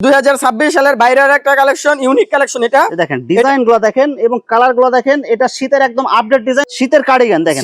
দুই হাজার ছাব্বিশ সালের বাইরের একটা কালেকশন ইউনিক কালেকশন এটা। দেখেন ডিজাইনগুলো দেখেন এবং কালারগুলো দেখেন এটা শীতের একদম আপডেট ডিজাইন শীতের কার্ডিগান দেখেন।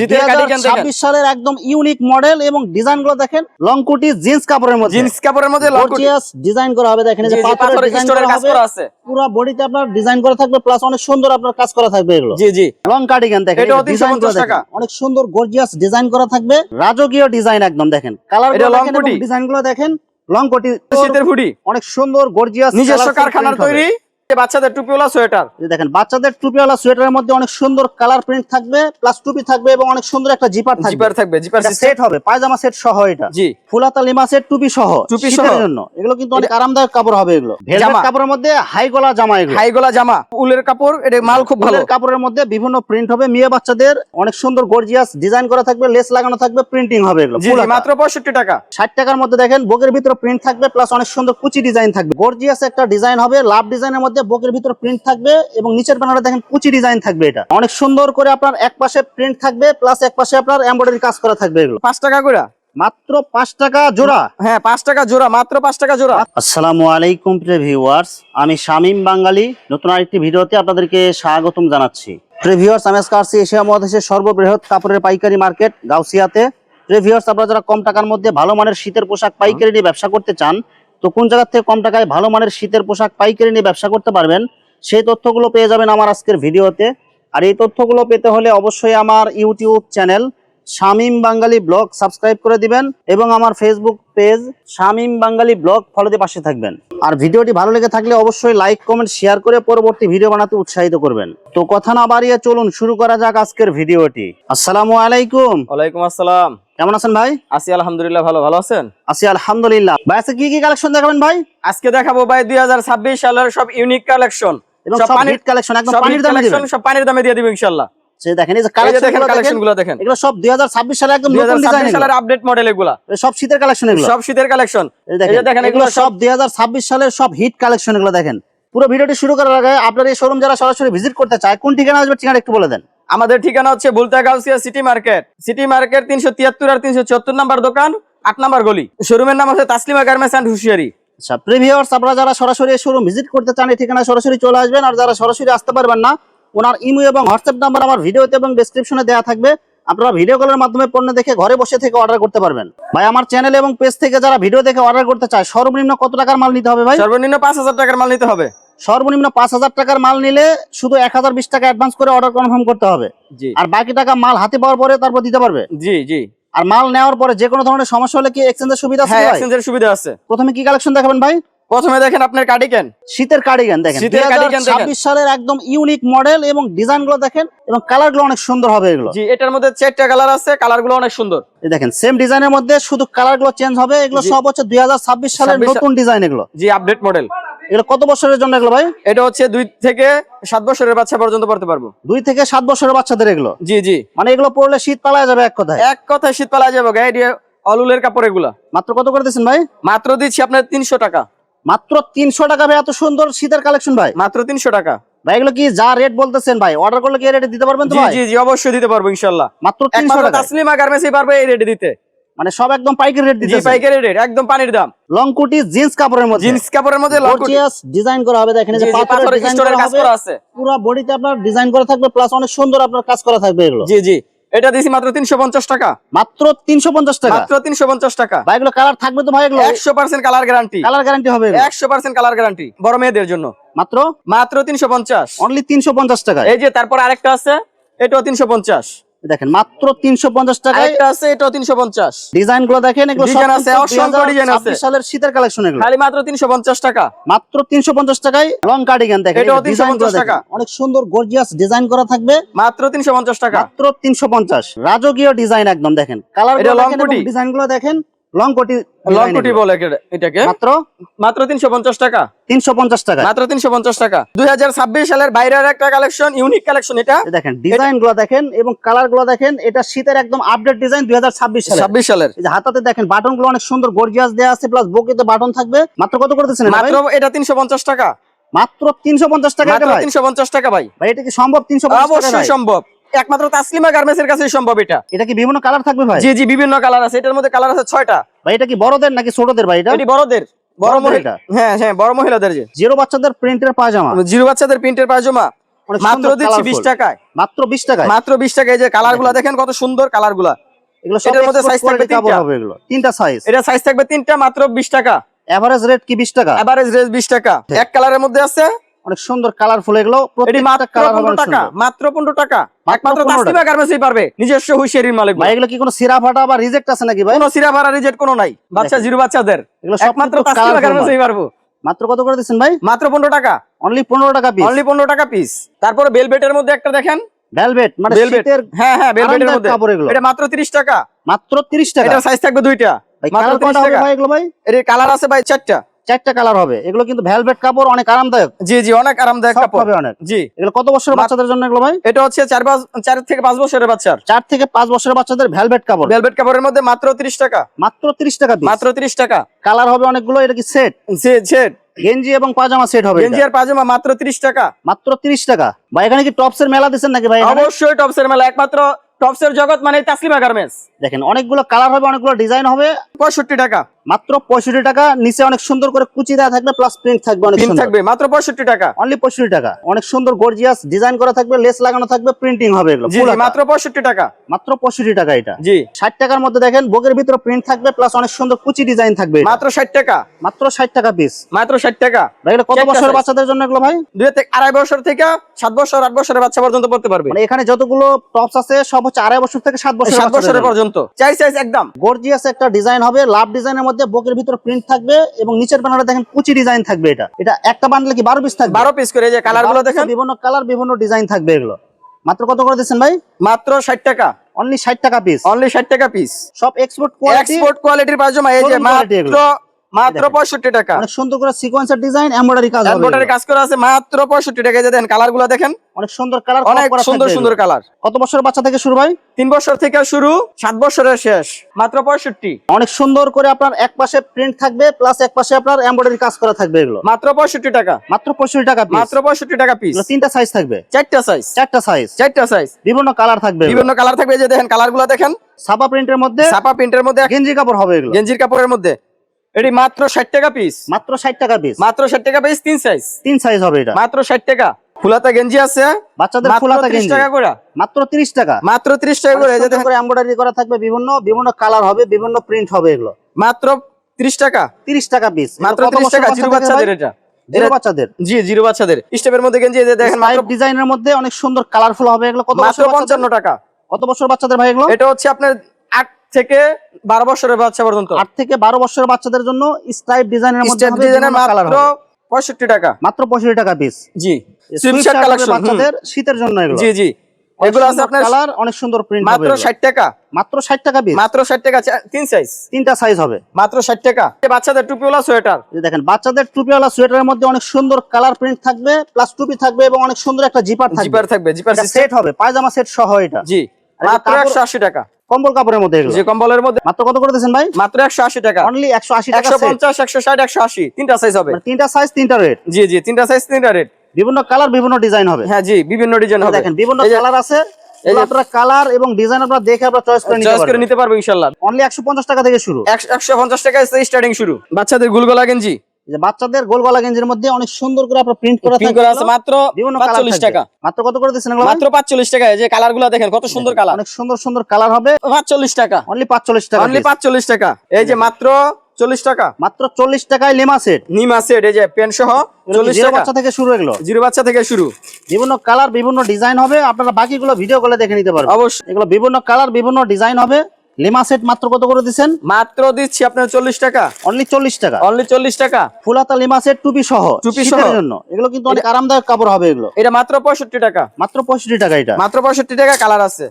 সালের একদম ইউনিক মডেল এবং ডিজাইনগুলো দেখেন লং কুটি জিন্স কাপড়ের মধ্যে। জিন্স কাপড়ের মধ্যে লং কোটি ডিজাইন করা হবে দেখেন যে পাথরের পাথরের ডিজাইন করা কাজ করা আছে। পুরো বডিতে আপনার ডিজাইন করা থাকবে প্লাস অনেক সুন্দর আপনার কাজ করা থাকবে এগুলো। জি জি। লং কার্ডিগান দেখেন এটাও এই যে design 350 টাকা। অনেক সুন্দর গর্জিয়াস ডিজাইন করা থাকবে। রাজকীয় ডিজাইন একদম দেখেন। কালার এটা long দেখেন ডিজাইনগুলো দেখেন। লং কোটি শীতের হুডি। অনেক সুন্দর গর্জিয়াস নিজস্ব কারখানার তৈরি। বাচ্চাদের টুপিওয়ালা সোয়েটার? দেখেন বাচ্চাদের টুপিওয়ালা সোয়েটারের মধ্যে অনেক সুন্দর কালার প্রিন্ট থাকবে প্লাস টুপি থাকবে এবং অনেক সুন্দর একটা জিপার থাকবে। জিপার থাকবে জিপার সেট হবে পায়জামা সেট সহ এটা। জি। ফুলাতা লিমা সেট টুপি সহ টুপি শীতের সহ। জন্য। এগুলো কিন্তু অনেক আরামদায়ক কাপড় হবে এগুলো। জামা। কাপড়ের মধ্যে হাই গলা জামা এগুলো। হাই গলা জামা উলের কাপড় এটা মাল খুব ভালো। কাপড়ের মধ্যে বিভিন্ন প্রিন্ট হবে মেয়ে বাচ্চাদের অনেক সুন্দর গর্জিয়াস ডিজাইন করা থাকবে লেস লাগানো থাকবে প্রিন্টিং হবে এগুলো মাত্র পঁয়ষট্টি টাকা। ষাট টাকার মধ্যে দেখেন বুকের ভিতরে প্রিন্ট থাকবে প্লাস অনেক সুন্দর কুচি ডিজাইন থাকবে। গর্জিয়াস একটা ডিজাইন হবে লাভ ডিজাইনের মধ্যে বুকের ভিতরে প্রিন্ট থাকবে এবং নিচের প্যানেলে দেখেন কুচি ডিজাইন থাকবে এটা। অনেক সুন্দর করে আপনার এক পাশে প্রিন্ট থাকবে প্লাস এক পাশে আপনার এমব্রয়ডারি কাজ করা থাকবে এগুলো। পাঁচ টাকা করে? মাত্র পাঁচ টাকা জোড়া। হ্যাঁ পাঁচ টাকা জোড়া মাত্র পাঁচ টাকা জোড়া। আসসালামু আলাইকুম প্রিয় ভিউয়ার্স আমি শামীম বাঙালি নতুন আরেকটি ভিডিওতে আপনাদেরকে স্বাগতম জানাচ্ছি। প্রিয় ভিউয়ার্স আমি আজকে আসছি এশিয়া মহাদেশের সর্ববৃহৎ কাপড়ের পাইকারি মার্কেট গাউসিয়াতে। প্রিয় ভিউয়ার্স আপনারা যারা কম টাকার মধ্যে ভালো মানের শীতের পোশাক পাইকারি নিয়ে ব্যবসা করতে চান তো কোন জায়গার থেকে কম টাকায় ভালো মানের শীতের পোশাক, পাইকারি নিয়ে ব্যবসা করতে পারবেন, সেই তথ্যগুলো পেয়ে যাবেন আমার আজকের ভিডিওতে। আর এই তথ্যগুলো পেতে হলে অবশ্যই আমার YouTube channel Shamim Bangali vlog subscribe করে দিবেন এবং আমার Facebook page Shamim Bangali vlog ফলোতে পাশে থাকবেন। আর ভিডিওটি ভালো লেগে থাকলে অবশ্যই লাইক কমেন্ট শেয়ার করে পরবর্তী ভিডিও বানাতে উৎসাহিত করবেন। তো কথা না বাড়িয়ে চলুন, শুরু করা যাক আজকের ভিডিওটি। আসসালামু আলাইকুম। ওয়ালাইকুম আসসালাম। কেমন আছেন ভাই? আসি আলহামদুলিল্লাহ ভালো ভালো আছেন? আসি আলহামদুলিল্লাহ। ভাই আজকে কি কি কালেকশন দেখাবেন ভাই? আজকে দেখাবো ভাই দুই হাজার ছাব্বিশ সালের সব ইউনিক কালেকশন সব পানির- কালেকশন একদম সব পানির দামে দিবেন। সব পানির দামে দিয়ে দিব ইনশাআল্লাহ সে দেখেন এই যে এই যে দেখেন কালেকশন কালেকশনগুলো দেখেন। এগুলো সব 2026 সালে একদম নতুন ডিজাইন সালের আপডেট মডেল এগুলা। সব শীতের কালেকশন এগুলো। সব শীতের কালেকশন এই এই যে দেখেন দেখেন এগুলো এগুলো সব 2026 সালের সব হিট কালেকশন এগুলো দেখেন। পুরো ভিডিওটি শুরু করার আগে আপনার এই শোরুম যারা সরাসরি ভিজিট করতে চায় কোন ঠিকানা আসবে ঠিকানা একটু বলে দেন। আমাদের ঠিকানা হচ্ছে Bulta Gausia city market. City market তিনশো তিয়াত্তর আর তিনশো চুয়াত্তর নাম্বার দোকান আট নাম্বার গলি। শোরুমের নাম হচ্ছে তাসলিমা গার্মেন্টস অ্যান্ড হুশিয়ারি। আচ্ছা প্রিভিউয়ার্স আপনারা যারা সরাসরি শোরুম ভিজিট করতে চান এই ঠিকানা সরাসরি চলে আসবেন। আর যারা সরাসরি আসতে পারবেন না ওনার ইমো এবং হোয়াটসঅ্যাপ নাম্বার আমার ভিডিওতে এবং ডেসক্রিপশনে দেওয়া থাকবে। আপনারা ভিডিও কলের মাধ্যমে পণ্য দেখে ঘরে বসে থেকে অর্ডার করতে পারবেন। ভাই আমার চ্যানেল এবং পেজ থেকে যারা ভিডিও দেখে অর্ডার করতে চায় সর্বনিম্ন কত টাকার মাল নিতে হবে ভাই? সর্বনিম্ন পাঁচ হাজার টাকার মাল নিতে হবে। সর্বনিম্ন পাঁচ হাজার টাকার মাল নিলে শুধু এক হাজার বিশ টাকা অ্যাডভান্স করে অর্ডার কনফার্ম করতে হবে। জি। আর বাকি টাকা মাল হাতে পাওয়ার পরে তারপর দিতে পারবে? জি জি। আর মাল নেওয়ার পরে যে কোনো ধরনের সমস্যা হলে কি এক্সচেঞ্জের সুবিধা আছে হ্যাঁ এক্সচেঞ্জের সুবিধা আছে। প্রথমে কি কালেকশন দেখাবেন ভাই? প্রথমে দেখেন আপনার কার্ডিকেন শীতের কার্ডিগান দেখেন। শীতের দেখেন। ছাব্বিশ সালের একদম ইউনিক মডেল এবং ডিজাইনগুলো দেখেন এবং কালারগুলো অনেক সুন্দর হবে এগুলো। জি এটার মধ্যে চারটা কালার আছে কালারগুলো অনেক সুন্দর। এই দেখেন সেম ডিজাইনের মধ্যে শুধু কালারগুলো চেঞ্জ হবে এগুলো সব হচ্ছে দুই হাজার ছাব্বিশ সালের 26 নতুন ডিজাইন এগুলো। জি আপডেট মডেল এগুলো কত বছরের জন্য এগুলো ভাই? এটা হচ্ছে দুই থেকে সাত বছরের বাচ্চা পর্যন্ত পড়তে পারব। দুই থেকে সাত বছরের বাচ্চাদের এগুলো? জি জি। মানে এগুলো পরলে শীত পালায় যাবে এক কথায়? এক কথায় শীত পালা যাবে দিয়ে অলুলের কাপড় এগুলা। মাত্র কত করে দিচ্ছেন ভাই? মাত্র দিচ্ছি আপনার তিনশো টাকা। মাত্র তিনশো টাকা ভাই এত সুন্দর শীতের কালেকশন ভাই। মাত্র তিনশো টাকা। ভাই এগুলো কি যা রেট বলতেছেন ভাই? অর্ডার করলে কি রেটে দিতে পারবেন তো ভাই? জি জি অবশ্যই দিতে পারব ইনশাল্লাহ। মাত্র তিনশো টাকা তাসলিমা গার্মেন্টসই পারবে এই রেটে দিতে। মানে সব একদম পাইকারি রেট জি দিতে পাইকারি রেট একদম পানির দাম। লং কুটি জিন্স কাপড়ের মধ্যে। জিন্স কাপড়ের মধ্যে লং কোটি ডিজাইন করা হবে দেখেন যে পাথরের ডিজাইন করা কাজ করা আছে। পুরো বডিতে আপনার ডিজাইন করা থাকবে প্লাস অনেক সুন্দর আপনার কাজ করা থাকবে এগুলো। জি জি। এটা দিছি মাত্র তিনশো পঞ্চাশ টাকা। মাত্র তিনশো পঞ্চাশ টাকা। মাত্র তিনশো পঞ্চাশ টাকা। ভাই এগুলো কালার থাকবে তো ভাই এগুলো? একশো percent colour guarantee colour guarantee হবে এগুলো। একশো পার্সেন্ট কালার গ্যারান্টি বড় মেয়েদের জন্য। মাত্র? মাত্র তিনশো পঞ্চাশ। অনলি তিনশো পঞ্চাশ টাকায়। এই যে তারপর আরেকটা আছে এটাও তিনশো পঞ্চাশ। দেখেন মাত্র তিনশো পঞ্চাশ টাকা একটা আছে এটাও তিনশো পঞ্চাশ। ডিজাইনগুলো দেখেন এগুলো আছে, অসংখ্য design আছে। সালের শীতের কালেকশন এগুলো। খালি মাত্র তিনশো পঞ্চাশ টাকা। মাত্র তিনশো পঞ্চাশ টাকায় লং কার্ডিগান দেখেন এটাও তিনশো 350 টাকা। অনেক সুন্দর গর্জিয়াস ডিজাইন করা থাকবে। মাত্র তিনশো পঞ্চাশ টাকা। মাত্র তিনশো পঞ্চাশ। রাজকীয় ডিজাইন একদম দেখেন। কালার। ডিজাইনগুলো দেখেন। লং কোটি লং কোটি বলে এটাকে? মাত্র? মাত্র তিনশো পঞ্চাশ টাকা। তিনশো পঞ্চাশ টাকা। মাত্র তিনশো পঞ্চাশ টাকা। দুই সালের বাইরের একটা কালেকশন ইউনিক কালেকশন এটা। দেখেন ডিজাইনগুলো দেখেন এবং কালারগুলো দেখেন এটা শীতের একদম আপডেট ডিজাইন দুই হাজার ছাব্বিশ ছাব্বিশ সালের। এই যে হাতাতে দেখেন বাটনগুলো অনেক সুন্দর গর্জিয়াস দেওয়া আছে প্লাস বকেতে বাটন থাকবে। মাত্র কত করে এটা মাত্র এটা তিনশো পঞ্চাশ টাকা। মাত্র তিনশো পঞ্চাশ টাকা মাত্র ভাই? তিনশো পঞ্চাশ টাকা ভাই। ভাই এটা কি সম্ভব তিনশো অবশ্যই সম্ভব। একমাত্র তাসলিমা গার্মেন্টস এর কাছেই সম্ভব এটা। এটা কি বিভিন্ন কালার থাকবে ভাই? জি জি বিভিন্ন কালার আছে। এটার মধ্যে কালার আছে ছয়টা। ভাই এটা কি বড়দের নাকি ছোটদের ভাই এটা? এটি বড়দের। বড় মহিলা হ্যাঁ হ্যাঁ বড় মহিলাদের যে। জিরো বাচ্চাদের প্রিন্টের পায়জামা। জিরো বাচ্চাদের প্রিন্টের পায়জামা। মাত্র দিচ্ছি বিশ colourful। টাকায়। মাত্র বিশ টাকায়? মাত্র বিশ টাকায় যে কালারগুলা দেখেন কত সুন্দর কালারগুলা এগুলো সব এটার মধ্যে সাইজ থাকবে তিনটা। হবে এগুলো। তিনটা সাইজ এটা সাইজ থাকবে তিনটা মাত্র বিশ টাকা। এভারেজ রেট কি বিশ টাকা? এভারেজ রেস বিশ টাকা। এক কালারের মধ্যে আছে অনেক সুন্দর কালারফুল এগুলো মাত্র পনেরো টাকা সুন্দর। মাত্র পনেরো টাকা। মাত্র একমাত্র তাসলিমা গার্মেন্টসই পারবে নিজস্ব হুইশিয়ারির মালিক ভাই এগুলো কি কোনো সিরা ফাটা বা রিজেক্ট আছে নাকি ভাই? কোনো সিরা ভাড়া রিজেক্ট কোনো নাই। বাচ্চা জিরো বাচ্চাদের। এগুলো একমাত্র তাসলিমা গার্মেন্টসই পারব। মাত্র কত করে দিচ্ছেন ভাই? মাত্র পনেরো টাকা। অনলি পনেরো টাকা পিস অনলি পনেরো টাকা পিস তারপরে বেলবেটের মধ্যে একটা দেখেন। ভেলভেট মানে হ্যাঁ হ্যাঁ মধ্যে। কাপড় এগুলো। এটা মাত্র তিরিশ টাকা। মাত্র তিরিশ টাকা। এটার সাইজ থাকবে দুইটা। ভাই মাত্র 30 টাকা। ভাই এগুলো ভাই? এর কালার আছে ভাই চারটা। চারটা কালার হবে। এগুলো কিন্তু ভেলভেট কাপড় অনেক আরামদায়ক। জি জি অনেক আরামদায়ক কাপড়। হবে অনেক। জি। এগুলো কত বছরের বাচ্চাদের জন্য এগুলো ভাই? এটা হচ্ছে চার পাঁচ চার থেকে পাঁচ বছরের বাচ্চার। চার থেকে পাঁচ বছরের বাচ্চাদের ভেলভেট কাপড়। ভেলভেট কাপড়ের মধ্যে মাত্র তিরিশ টাকা। মাত্র তিরিশ টাকা পিস মাত্র তিরিশ টাকা। কালার হবে অনেকগুলো এটা কি সেট জি সেট গেঞ্জি এবং পাজামা সেট হবে গেঞ্জি আর পাজামা মাত্র তিরিশ টাকা। মাত্র তিরিশ টাকা। ভাই এখানে কি টপস এর মেলা দিচ্ছেন নাকি ভাই? অবশ্যই টপসের মেলা। একমাত্র টপসের জগৎ মানে তাসলিমা গার্মেন্টস দেখেন অনেকগুলো কালার হবে অনেকগুলো ডিজাইন হবে। পঁয়ষট্টি টাকা। মাত্র পঁয়ষট্টি টাকা নিচে অনেক সুন্দর করে কুচি দেওয়া থাকবে প্লাস প্রিন্ট থাকবে অনেক সুন্দর। থাকবে মাত্র পঁয়ষট্টি টাকা। অনলি পঁয়ষট্টি টাকা। অনেক সুন্দর গর্জিয়াস ডিজাইন করা থাকবে লেস লাগানো থাকবে প্রিন্টিং হবে এগুলো। মাত্র পঁয়ষট্টি টাকা। মাত্র পঁয়ষট্টি টাকা এটা। জি। ষাট টাকার মধ্যে দেখেন বগের ভিতরে প্রিন্ট থাকবে প্লাস অনেক সুন্দর কুচি ডিজাইন থাকবে মাত্র ষাট টাকা। মাত্র ষাট টাকা পিস মাত্র ষাট টাকা। এগুলো কত বছর বাচ্চাদের জন্য এগুলো ভাই? দুই থেকে আড়াই বছর থেকে সাত বছর আট বছরের বাচ্চা পর্যন্ত পড়তে পারবে। মানে এখানে যতগুলো টপস আছে সব হচ্ছে আড়াই বছর থেকে সাত বছর সাত বছরের পর্যন্ত। চাই চাই একদম। গর্জিয়াস একটা ডিজাইন হবে লাভ ডিজাইনের মধ্যে বকের ভিতরে প্রিন্ট থাকবে এবং নিচের ব্যানারে দেখেন কুচি ডিজাইন থাকবে এটা। এটা একটা বান্ডলে কি বারো পিস থাকবে? বারো পিস করে এই যে কালারগুলো দেখেন। বিভিন্ন কালার বিভিন্ন ডিজাইন থাকবে এগুলো। মাত্র কত করে দিচ্ছেন ভাই? মাত্র ষাট টাকা। অনলি ষাট টাকা পিস অনলি ষাট টাকা পিস সব এক্সপোর্ট কোয়ালিটি এক্সপোর্ট কোয়ালিটির পাজামা এই যে মাত্র। মাত্র দেখেন। পঁয়ষট্টি টাকা। অনেক সুন্দর করে সিকোয়েন্সের ডিজাইন এমব্রয়ডারি কাজ এমব্রয়ডারি কাজ করা আছে মাত্র দেখেন দেখেন। অনেক সুন্দর কালার অনেক সুন্দর সুন্দর কালার কত বছরের বাচ্চা থেকে শুরু ভাই? বছর থেকে শুরু বছরের শেষ মাত্র পঁয়ষট্টি। অনেক সুন্দর করে আপনার এক পাশে প্রিন্ট থাকবে প্লাস এক পাশে আপনার এমব্রয়ডারি কাজ করা থাকবে এগুলো। মাত্র পঁয়ষট্টি টাকা। মাত্র পঁয়ষট্টি টাকা পিস মাত্র পঁয়ষট্টি টাকা পিস তিনটা সাইজ থাকবে। চারটা সাইজ চারটা সাইজ চারটা সাইজ বিভিন্ন কালার থাকবে বিভিন্ন কালার থাকবে যে দেখেন কালারগুলো দেখেন। ছাপা প্রিন্টের মধ্যে ছাপা প্রিন্টের মধ্যে গেঞ্জি কাপড় হবে এগুলো। গেঞ্জির কাপড়ের মধ্যে। এটি মাত্র ষাট টাকা পিস মাত্র ষাট টাকা পিস মাত্র ষাট টাকা পিস তিন সাইজ তিন সাইজ হবে এটা। মাত্র ষাট টাকা। ফুলাতা গেঞ্জি আছে বাচ্চাদের ফুলাতা গেঞ্জি। টাকা করে। মাত্র তিরিশ টাকা। মাত্র ত্রিশ টাকা করে এই যে দেখেন। এমব্রয়ডারি করা থাকবে বিভিন্ন বিভিন্ন কালার হবে বিভিন্ন প্রিন্ট হবে এগুলো। মাত্র ত্রিশ টাকা। তিরিশ টাকা পিস মাত্র ত্রিশ টাকা জিরো বাচ্চাদের এটা। জিরো বাচ্চাদের। জি জিরো বাচ্চাদের। স্টেপের মধ্যে গেঞ্জি এই যে দেখেন মাত্র ডিজাইনের মধ্যে অনেক সুন্দর কালারফুল হবে এগুলো। কত মাত্র বছর বাচ্চাদের? পঞ্চান্ন টাকা। কত বছর বাচ্চাদের ভাই এগুলো? এটা হচ্ছে আপনার থেকে বারো বছরের বাচ্চা পর্যন্ত। আট থেকে বারো বছরের বাচ্চাদের জন্য স্ট্রাইপ ডিজাইনের মধ্যে ডিজাইনের কালার পঁয়ষট্টি টাকা। মাত্র পঁয়ষট্টি টাকা পিস জি বাচ্চাদের শীতের জন্য এগুলো। জি জি। এগুলো আছে আপনার কালার অনেক সুন্দর প্রিন্ট মাত্র এগুলো। ষাট টাকা। মাত্র ষাট টাকা পিস মাত্র ষাট টাকা তিন সাইজ তিনটা সাইজ হবে। মাত্র ষাট টাকা। এই বাচ্চাদের টুপিওয়ালা সোয়েটার এই দেখেন বাচ্চাদের টুপিওয়ালা সোয়েটারের মধ্যে অনেক সুন্দর কালার প্রিন্ট থাকবে প্লাস টুপি থাকবে এবং অনেক সুন্দর একটা জিপার থাকবে। জিপার থাকবে জিপার সেট হবে পায়জামা সেট সহ এটা। জি মাত্র কাপড়- একশো আশি টাকা। কম্বল কাপড়ের মধ্যে যে কম্বলের মধ্যে মাত্র কত করে দিয়েছেন ভাই? মাত্র একশো আশি টাকা। অনলি একশো আশি একশো পঞ্চাশ একশো ষাট একশো আশি। তিনটা সাইজ হবে। মানে তিনটা সাইজ তিনটা রেট জি জি তিনটা সাইজ তিনটা রেট বিভিন্ন কালার বিভিন্ন ডিজাইন হবে। হ্যাঁ জি বিভিন্ন ডিজাইন হবে। দেখেন বিভিন্ন কালার আছে। আপনারা কালার এবং ডিজাইন আপনারা দেখে আপনারা চয়েস করে নিতে চয়েস করে নিতে পারব ইনশাল্লাহ অনলি একশো পঞ্চাশ টাকা থেকে শুরু। একশো- একশো পঞ্চাশ টাকা স্টার্টিং শুরু। বাচ্চাদের গুলগোলা গেঞ্জি। যে বাচ্চাদের গোলগলা গেঞ্জির মধ্যে অনেক সুন্দর করে আপনার প্রিন্ট করা করা আছে মাত্র বিভিন্ন কালার পাঁচচল্লিশ টাকা। মাত্র কত করে দিচ্ছেন এগুলো? মাত্র পাঁচচল্লিশ টাকা। এই যে কালারগুলা দেখেন কত সুন্দর কালার অনেক সুন্দর সুন্দর কালার হবে। পাঁচচল্লিশ টাকা। অনলি পাঁচচল্লিশ টাকা অনলি piece। পাঁচচল্লিশ টাকা। এই যে মাত্র চল্লিশ টাকা। মাত্র চল্লিশ টাকায় লেমা সেট নিম আছে এই যে পেন সহ চল্লিশ টাকা। বাচ্চা থেকে শুরু এগুলো? জিরো বাচ্চা থেকে শুরু। বিভিন্ন কালার বিভিন্ন ডিজাইন হবে। আপনারা বাকিগুলো ভিডিও করে দেখে নিতে পারবেন। অবশ্যই। এগুলো বিভিন্ন কালার বিভিন্ন ডিজাইন হবে। লেমা সেট মাত্র কত করে দিচ্ছেন? মাত্র দিচ্ছি আপনার চল্লিশ টাকা। অনলি চল্লিশ টাকা। অনলি চল্লিশ টাকা। ফুলাতা লেমা সেট টুপি সহ। টুপি সহ। জন্য। এগুলো কিন্তু অনেক আরামদায়ক কাপড় হবে এগুলো। এটা মাত্র পঁয়ষট্টি টাকা। মাত্র পঁয়ষট্টি টাকা এটা। মাত্র পঁয়ষট্টি টাকা কালার আছে।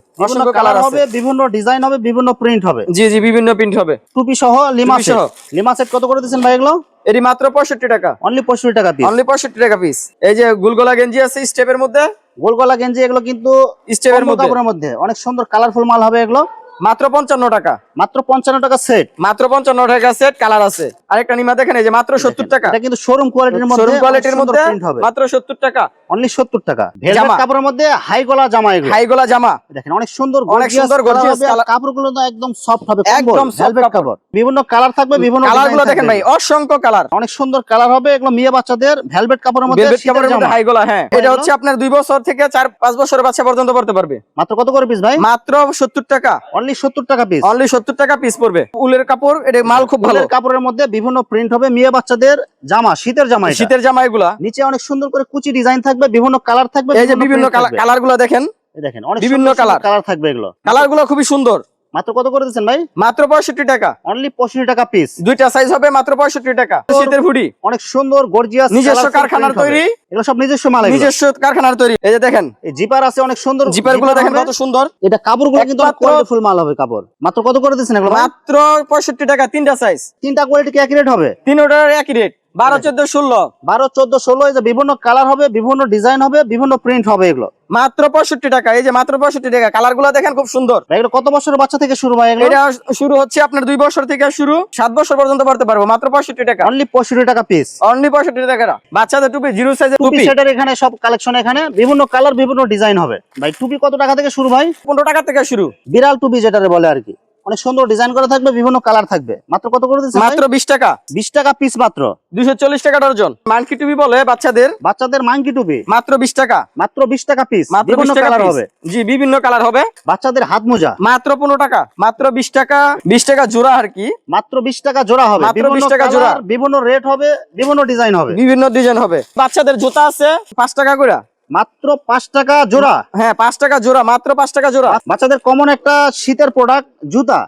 কালার হবে বিভিন্ন ডিজাইন হবে বিভিন্ন প্রিন্ট হবে। জি জি বিভিন্ন প্রিন্ট হবে। টুপি সহ লিমা সহ। লিমা সেট কত করে দিচ্ছেন ভাই এগুলো? এটি মাত্র পঁয়ষট্টি টাকা। অনলি পঁয়ষট্টি টাকা পিস অনলি পঁয়ষট্টি টাকা পিস এই যে গুলগোলা গেঞ্জি আছে স্টেপের মধ্যে? গোলগলা গেঞ্জি এগুলো কিন্তু স্টেপের মধ্যে। অনেক সুন্দর কালারফুল মাল হবে এগুলো। মাত্র পঞ্চান্ন টাকা। মাত্র পঞ্চান্ন টাকা সেট মাত্র পঞ্চান্ন টাকা সেট কালার আছে। আরেকটা নিমা দেখেন এই যে মাত্র সত্তর টাকা। এটা কিন্তু শোরুম কোয়ালিটির মধ্যে শোরুম কোয়ালিটির মধ্যে মাত্র সত্তর টাকা। অনলি সত্তর টাকা। ভেলভেট কাপড়ের মধ্যে হাই গলা জামা এগুলো। হাই গলা জামা। দেখেন অনেক সুন্দর অনেক সুন্দর colour। কাপড়গুলো তো একদম সফট হবে একদম ভেলভেট কাপড়। বিভিন্ন কালার থাকবে বিভিন্ন কালারগুলো দেখেন ভাই অসংখ্য কালার অনেক সুন্দর কালার হবে এগুলো মেয়ে বাচ্চাদের ভেলভেট কাপড়ের মধ্যে ভেলভেট কাপড়ের মধ্যে। হাই গলা হ্যাঁ। এটা হচ্ছে আপনার দুই বছর থেকে চার পাঁচ বছরের বাচ্চা পর্যন্ত পড়তে পারবে। মাত্র কত করে পিস ভাই? মাত্র সত্তর টাকা। অনলি সত্তর টাকা পিস অনলি টাকা পিস পড়বে। উলের কাপড় এটা মাল খুব ভালো। কাপড়ের মধ্যে বিভিন্ন প্রিন্ট হবে। মেয়ে বাচ্চাদের জামা শীতের জামা শীতের জামা এগুলা। নিচে অনেক সুন্দর করে কুচি ডিজাইন থাকবে বিভিন্ন কালার থাকবে এই যে বিভিন্ন কালারগুলো দেখেন। দেখেন অনেক বিভিন্ন কালার কালার থাকবে এগুলো। কালারগুলো খুবই সুন্দর। মাত্র কত করে দিচ্ছেন ভাই? মাত্র পঁয়ষট্টি টাকা। অনলি পঁয়ষট্টি টাকা পিস দুইটা সাইজ হবে মাত্র পঁয়ষট্টি টাকা। শীতের হুডি। অনেক সুন্দর গর্জিয়াস নিজস্ব কারখানার তৈরি। এগুলো সব নিজস্ব মাল নিজস্ব কারখানার তৈরি। এই যে দেখেন। এই জিপার আছে অনেক সুন্দর। জিপারগুলো দেখেন। কত সুন্দর। এটা কাপড়গুলো কিন্তু ফুল মাল হবে কাপড়। মাত্র কত করে দিচ্ছেন এগুলো মাত্র পঁয়ষট্টি টাকা তিনটা সাইজ তিনটা কোয়ালিটি কি একই রেট হবে? তিনোটার একই রেট বারো চোদ্দ ষোলো। বারো চোদ্দ ষোলো এই যে বিভিন্ন কালার হবে বিভিন্ন ডিজাইন হবে বিভিন্ন প্রিন্ট হবে এগুলো। মাত্র পঁয়ষট্টি টাকা এই যে মাত্র পঁয়ষট্টি টাকা। কালারগুলো দেখেন খুব সুন্দর। এগুলো কত বছরের বাচ্চা থেকে শুরু হয় এটা শুরু হচ্ছে আপনার দুই বছর থেকে শুরু সাত বছর পর্যন্ত পড়তে পারব। মাত্র পঁয়ষট্টি টাকা। অনলি পঁয়ষট্টি টাকা পিস অনলি পঁয়ষট্টি টাকা বাচ্চাদের টুপি জিরো সাইজের টুপি সেটার এখানে সব কালেকশন এখানে বিভিন্ন কালার বিভিন্ন ডিজাইন হবে। ভাই টুপি কত টাকা থেকে শুরু ভাই? পনেরো টাকা থেকে শুরু। বিড়াল টুপি যেটারে বলে আর কি। অনেক সুন্দর ডিজাইন করা থাকবে বিভিন্ন কালার থাকবে। মাত্র কত করে দিচ্ছেন মাত্র বিশ টাকা। বিশ টাকা পিস মাত্র। দুইশো চল্লিশ টাকা ডর্জন মানকি টুপি বলে বাচ্চাদের? বাচ্চাদের মাংকি টুপি। মাত্র বিশ টাকা। মাত্র বিশ টাকা পিস বিভিন্ন কালার হবে। জি বিভিন্ন কালার হবে। বাচ্চাদের হাত মোজা। মাত্র পনেরো টাকা। মাত্র বিশ টাকা। বিশ টাকা জোড়া আর কি। মাত্র বিশ টাকা জোড়া হবে। মাত্র বিভিন্ন 20 টাকা জোড়া। বিভিন্ন রেট হবে বিভিন্ন ডিজাইন হবে। বিভিন্ন ডিজাইন হবে। বাচ্চাদের জুতা আছে পাঁচ টাকা করে। মাত্র পাঁচ টাকা জোড়া। হ্যাঁ পাঁচ টাকা জোড়া মাত্র পাঁচ টাকা জোড়া। বাচ্চাদের কমন একটা শীতের প্রোডাক্ট জুতা।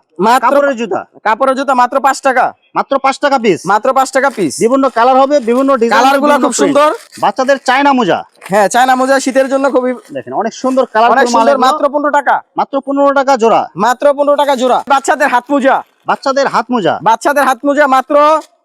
কাপড়ের জুতা। কাপড়ের জুতা মাত্র পাঁচ টাকা। মাত্র পাঁচ টাকা পিস মাত্র পাঁচ টাকা পিস বিভিন্ন কালার হবে বিভিন্ন কালারগুলা খুব সুন্দর। বাচ্চাদের চায়না মোজা। হ্যাঁ চায়না মোজা শীতের জন্য খুবই দেখেন অনেক সুন্দর কালার অনেক সুন্দর মাত্র পনেরো টাকা। মাত্র পনেরো টাকা জোড়া। মাত্র পনেরো টাকা জোড়া। বাচ্চাদের হাত মোজা। বাচ্চাদের হাত মোজা। বাচ্চাদের হাত মোজা মাত্র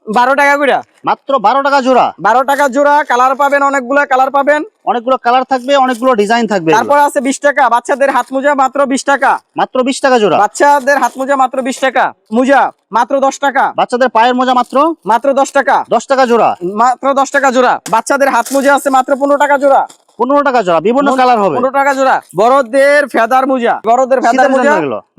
বারো টাকা করে মাত্র বারো টাকা জোড়া। বারো টাকা জোড়া কালার পাবেন অনেকগুলা কালার পাবেন। অনেকগুলো কালার থাকবে অনেকগুলো ডিজাইন থাকবে তারপর আছে বিশ টাকা বাচ্চাদের হাত মোজা মাত্র বিশ টাকা। মাত্র বিশ টাকা জোড়া। বাচ্চাদের হাত মোজা মাত্র বিশ টাকা মোজা মাত্র দশ টাকা। বাচ্চাদের পায়ের মোজা মাত্র মাত্র দশ টাকা। দশ টাকা জোড়া। মাত্র দশ টাকা জোড়া। বাচ্চাদের হাত মোজা আছে মাত্র পনেরো টাকা জোড়া। পনেরো টাকা জোড়া বিভিন্ন কালার হবে। পনেরো টাকা জোড়া। বড়দের ফেদার মোজা বড়দের ফেদার মোজা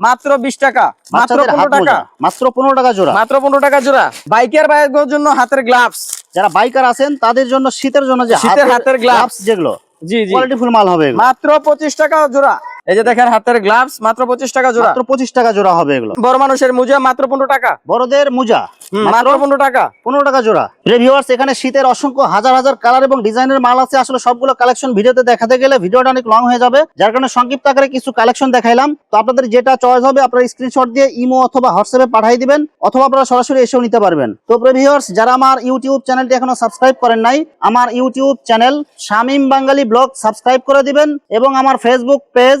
মাত্র বিশ টাকা মাত্র পনেরো টাকা। মাত্র পনেরো টাকা জোড়া। মাত্র পনেরো টাকা জোড়া। বাইকের বাইকের জন্য হাতের গ্লাভস যারা বাইকার আছেন তাদের জন্য শীতের জন্য যে শীতের হাতের গ্লাভস যেগুলো জি জি। কোয়ালিটিফুল মাল হবে মাত্র পঁচিশ টাকা জোড়া। এই যে দেখেন হাতের গ্লাভস মাত্র পঁচিশ টাকা জোড়া। মাত্র পঁচিশ টাকা জোড়া হবে এগুলো। বড় মানুষের মোজা মাত্র পনেরো টাকা। বড়দের মোজা মাত্র পনেরো টাকা। পনেরো টাকা জোড়া। ভিউয়ার্স এখানে শীতের অসংখ্য হাজার হাজার কালার এবং ডিজাইনের মাল আছে। আসলে সবগুলো কালেকশন ভিডিওতে দেখাতে গেলে ভিডিওটা অনেক লং হয়ে যাবে। যার কারণে সংক্ষিপ্ত আকারে কিছু কালেকশন দেখাইলাম। তো আপনাদের যেটা চয়েস হবে আপনারা স্ক্রিনশট দিয়ে ইমো অথবা হোয়াটসঅ্যাপে পাঠিয়ে দিবেন অথবা আপনারা সরাসরি এসেও নিতে পারবেন। তো ভিউয়ার্স যারা আমার ইউটিউব চ্যানেলটি এখনও সাবস্ক্রাইব করেন নাই আমার YouTube channel Shamim Bangali blog subscribe করে দিবেন এবং আমার Facebook page